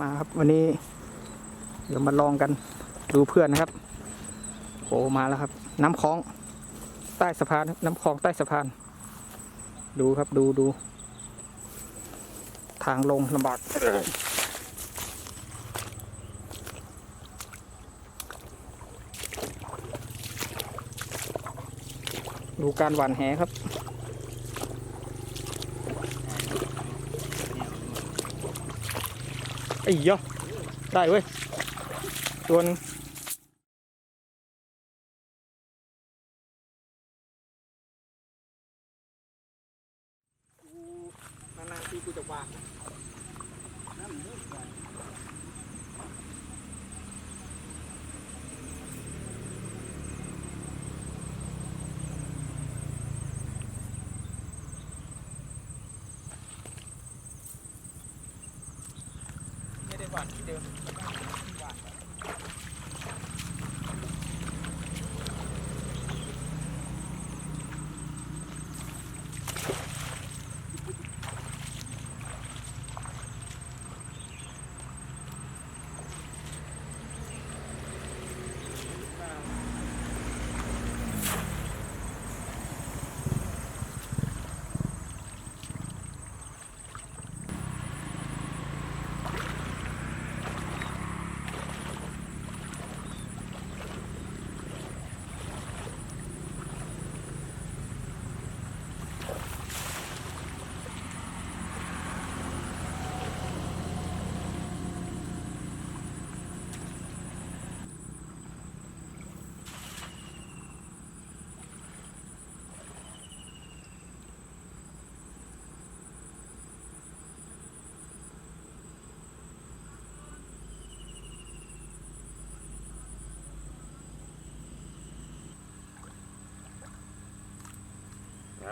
มาครับวันนี้ เดี๋ยวมาลองกันดูเพื่อนนะครับโอ้มาแล้วครับ น้ำคลอง ใต้สะพานน้ำคลองใต้สะพาน ดูครับดูดู ทางลงลำบากดูการหว่านแหครับ อ้ยอได้เว้ยตัวนึงนานๆที่กูจะวางไม่ ไ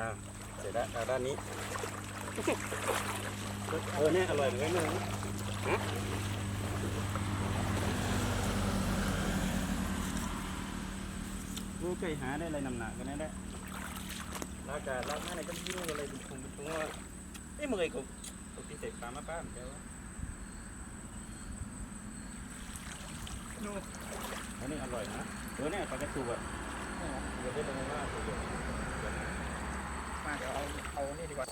าเสร็จแล้วเอาด้านนี้เออเนี่ยอร่อยเหมือนกันเลยฮะกูเคยหาได้อะไรนำหนักกันแน่ได้ลากาลากหน้าไหนก็ยิ่งอะไรเป็นคงเป็นคงว่าเอ้ยเมื่อยกูกูตีเสร็จปลามาป้ามแกวะนู่นอันนี้อร่อยนะเออเนี่ยปลากระตูอะเดี๋ยวได้ลงมาตัวเดียว มาเดี๋ยวเอาเอานี่ดีกว่า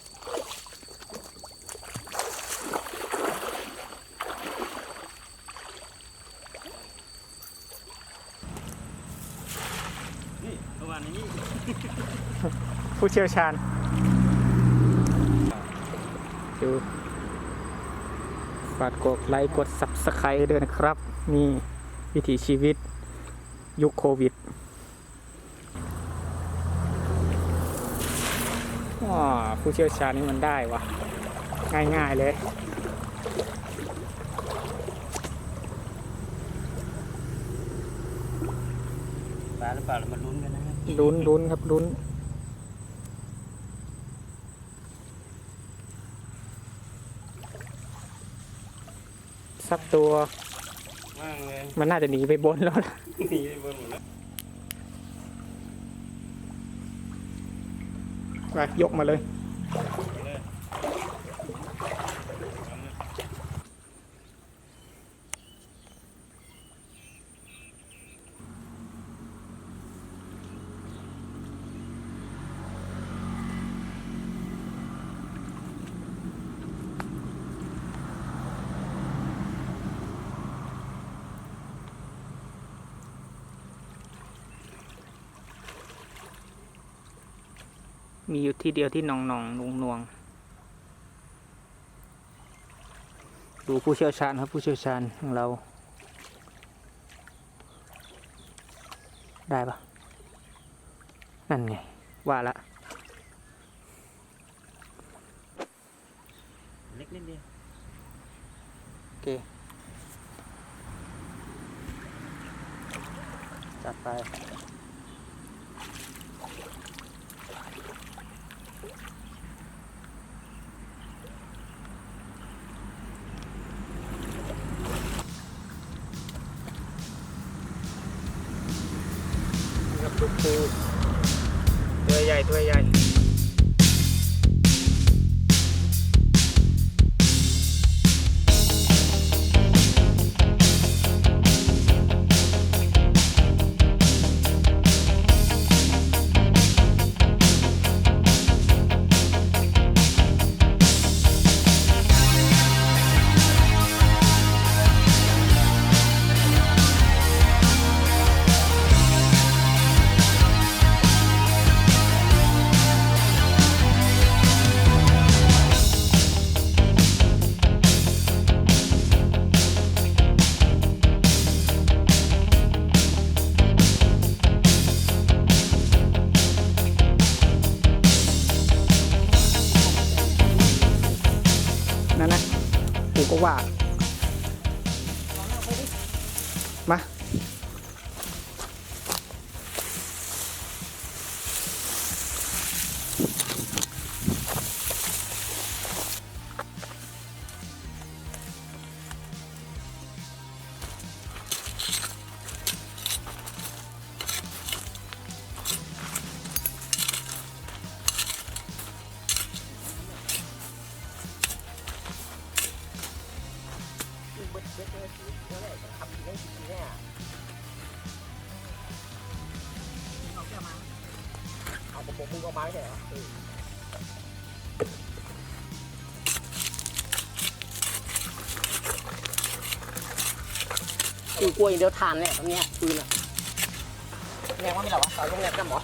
นี่ประมาณนี้ ผู้เชี่ยวชาญดูฝากกดไลค์กด subscribe ด้วยนะครับ นี่วิถีชีวิตยุคโควิดว้า ผู้เชี่ยวชาญนี่มันได้วะง่ายๆเลยปลาหรือเปล่าเรามาลุ้นกันนะฮะลุ้นลุ้นครับลุ้นสักตัวว่างเลยมันน่าจะหนีไปบนแล้วนะหนีไปบนหมดแล้วไปยกมาเลยเลย Thank you. มีอยู่ที่เดียวที่หนองหนองนวงนวงดูผู้เชี่ยวชาญครับผู้เชี่ยวชาญของเรา ได้ปะนั่นไง ว่าละ เล็กนิดเดียวโอเค จัดไป คือกลัวอย่างเดียวทานเนี่ยตรงเนี้ยปืนอะแรงว่าไม่หรอวะสาวโรงแรมกันหมอ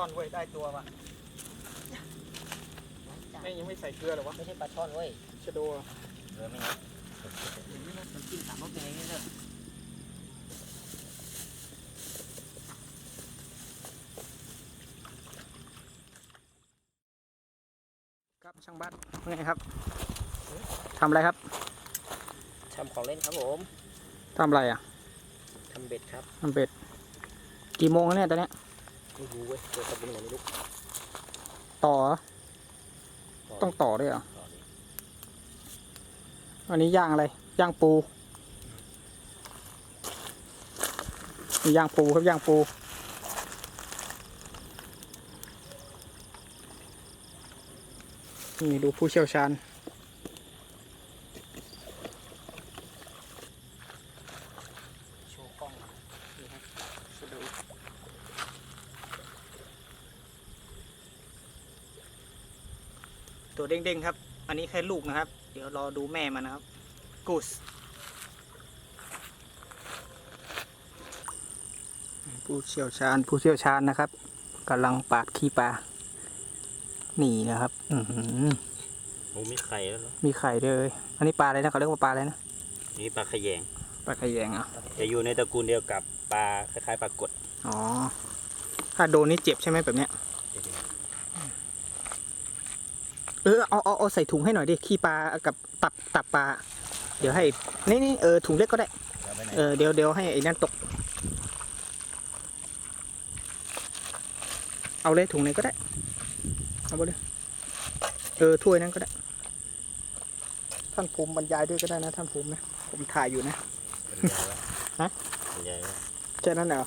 ช่อนเว้ยได้ตัวว่ะแม่งยังไม่ใส่เกลือหรอวะไม่ใช่ปลาช่อนเว้ยชะโดอะเออไม่งั้นมันกินสามรสยังไงนี่เนอะครับช่างบ้านว่าไงครับทำอะไรครับทำของเล่นครับผมทำอะไรอะทำเบ็ดครับทำเป็ดกี่โมงแล้วเนี่ยตอนเนี้ย ไม่รู้เว้ยเจอตะบุงไหนไม่รู้ต่อเหรอต้องต่อด้วยเหรอต่อดิวันนี้ย่างอะไร ย่างปูนี่ย่างปูครับย่างปู นี่ดูผู้เชี่ยวชาญ โชว์กล้องนี่ครับสะดุ ตัว เด้งๆครับ อันนี้แค่ลูกนะครับ เดี๋ยวรอดูแม่มันนะครับ กูสผู้เชี่ยวชาญผู้เชี่ยวชาญนะครับกำลังปาดขี้ปลานี่นะครับ อือหือโอ้มีไข่แล้วเหรอมีไข่ด้วย อันนี้ปลาอะไรนะเขาเรียกว่าปลาอะไรนะนี่ปลาขยงปลาขยงอะจะอยู่ในตระกูลเดียวกับปลาคล้ายๆปลากดอ๋อถ้าโดนนี่เจ็บใช่ไหมแบบเนี้ย เออเอาเอาเอาใส่ถุงให้หน่อยดิขี้ปลากับตับตับปลาเดี๋ยวให้นี่นี่เออถุงเล็กก็ได้เอาไปไหนเออเดี๋ยวเดี๋ยวให้ไอ้นั่นตก เอาเลยถุงไหนก็ได้ เอาไปเลยเออถ้วยนั้นก็ได้ ท่านภูมิบรรยายด้วยก็ได้นะท่านภูมินะผมถ่ายอยู่นะบรรยายว่าฮะบรรยายว่าแค่นั้นเหรอ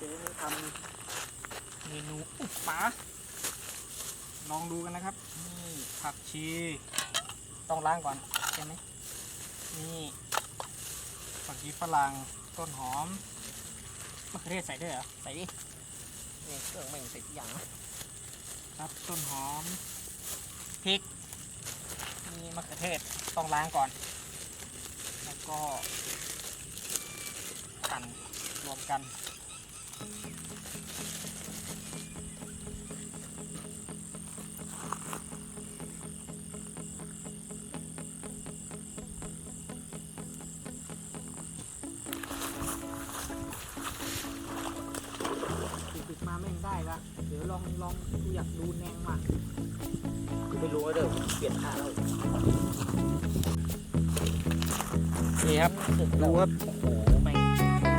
เจ๊ทำเมนูอุบปลาลองดูกันนะครับ นี่ผัก ชี ต้องล้างก่อนใช่ไหมนี่ผักชีฝรั่งต้นหอมมะเขือเทศใส่ด้วยเหรอ ใส่ดินี่เครื่องแม่งใส่ทุกอย่างนะครับต้นหอมพริกมีมะเขือเทศต้องล้างก่อน แล้วก็หั่นรวมกัน ดูครับโอ้โหแม่ง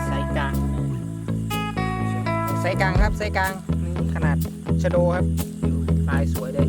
ไซส์กลางไซส์กลางครับไซส์กลางนี่ขนาดชะโดครับลายสวยเลย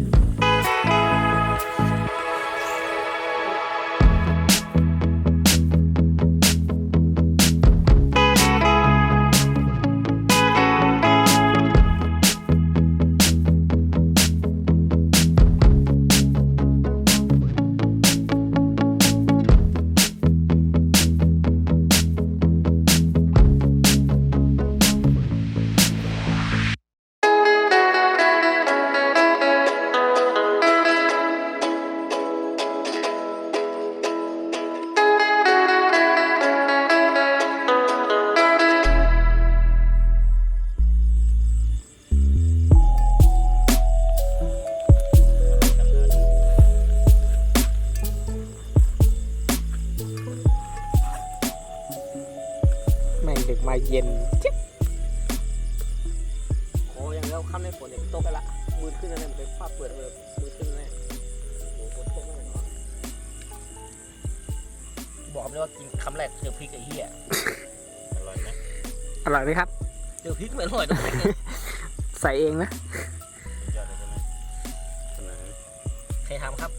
ครทำครับ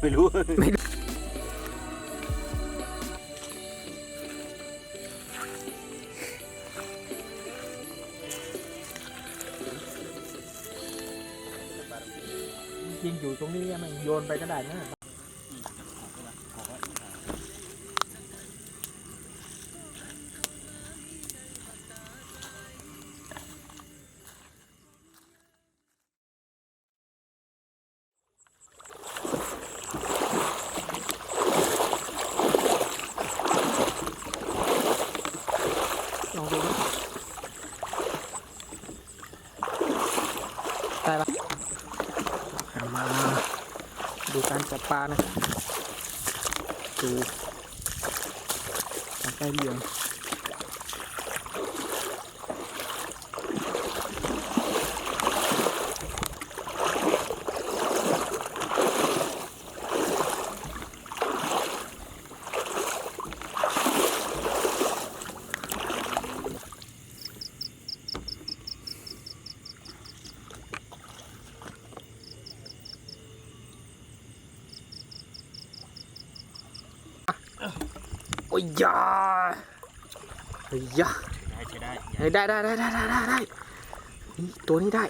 ไม่รู้ ไม่รู้ริงๆอยู่ตรงนี้มันโยนไปก็ได้นะ การจับปลานะดูการใกล้เลียง โอ้ยยาเฮ้ยยาได้ใช้ได้เฮ้ยได้ได้ได้ได้ได้ได้ได้นี่ตัวนี้ได้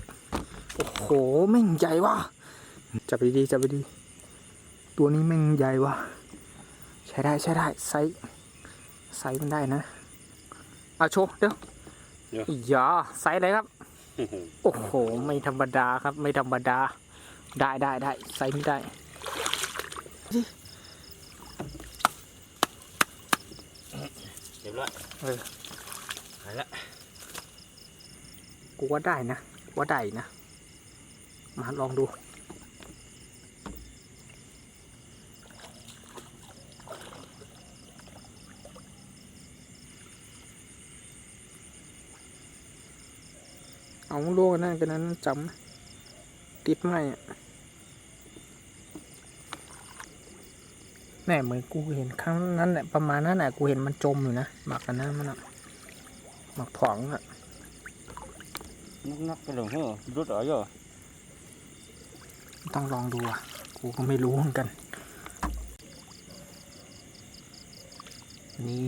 โอ้โหแม่งใหญ่ว่ะจับดีๆจับดีๆตัวนี้แม่งใหญ่ว่ะใช้ได้ใช้ได้ไซส์ไซส์มันได้นะเอาโชว์เดี๋ยวอีหยาไซส์อะไรครับ โอ้โห ไม่ธรรมดาครับ ไม่ธรรมดา ได้ได้ได้ไซส์นี้ได้ เรียบร้ อยเออหายละกูว่าได้นะกูว่าได้นะ มาลองดูเอาโลกนั่นกันนั้นจำติดไม่อะ แน่เหมือนกูเห็นครั้งนั้นแหละประมาณนั้นแหละกูเห็นมันจมอยู่นะหมักกันนั้นมันอะหมักผองอะนักนักไปหลงเหรอรุดอ๋อยอต้องลองดูอะกูก็ไม่รู้เหมือนกัน นี่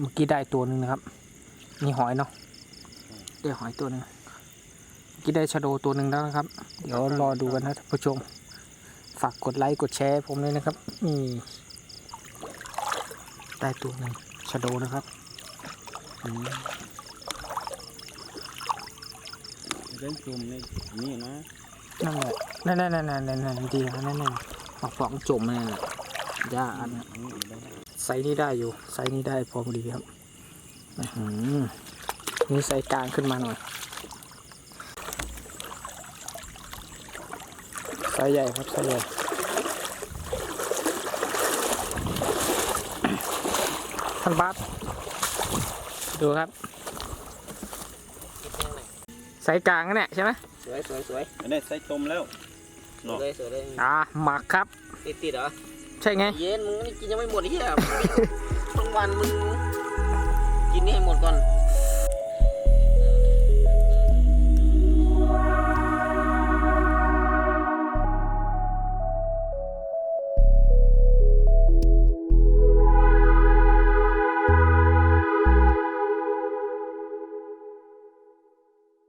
เมื่อกี้ได้ตัวหนึ่งนะครับนี่หอยเนาะได้หอยตัวหนึ่งเมื่อกี้ได้ชะโดตัวหนึ่งแล้วนะครับ เดี๋ยวรอดูกันนะท่านผู้ชม ฝากกดไลค์กดแชร์ผมเลยนะครับนี่ ได้ตัวหนึ่งชะโดนะครับอืมเล่นจุ่มในนี่นะนั่นแหละนั่นนั่นนั่นนั่นนั่นดีนะนั่นนั่นหมักฟองจมนั่นแหละย่าอันนี้ไซนี้ได้อยู่ไซนี้ได้พอดีครับนี่ไซส์กลางขึ้นมาหน่อยไซใหญ่ครับไซใหญ่ ท่านบัสดูครับไซส์กลางนะเนี่ยใช่ไหมสวยสวยสวยอันนี้ใส่ต้มแล้วสวยเลยสวยเลยอ่าหมักครับ ติดติดเหรอ ใช่ไง เย็นมึงนี่กินยังไม่หมดไอ้เหี้ยทั้งวันมึง กินนี่ให้หมดก่อน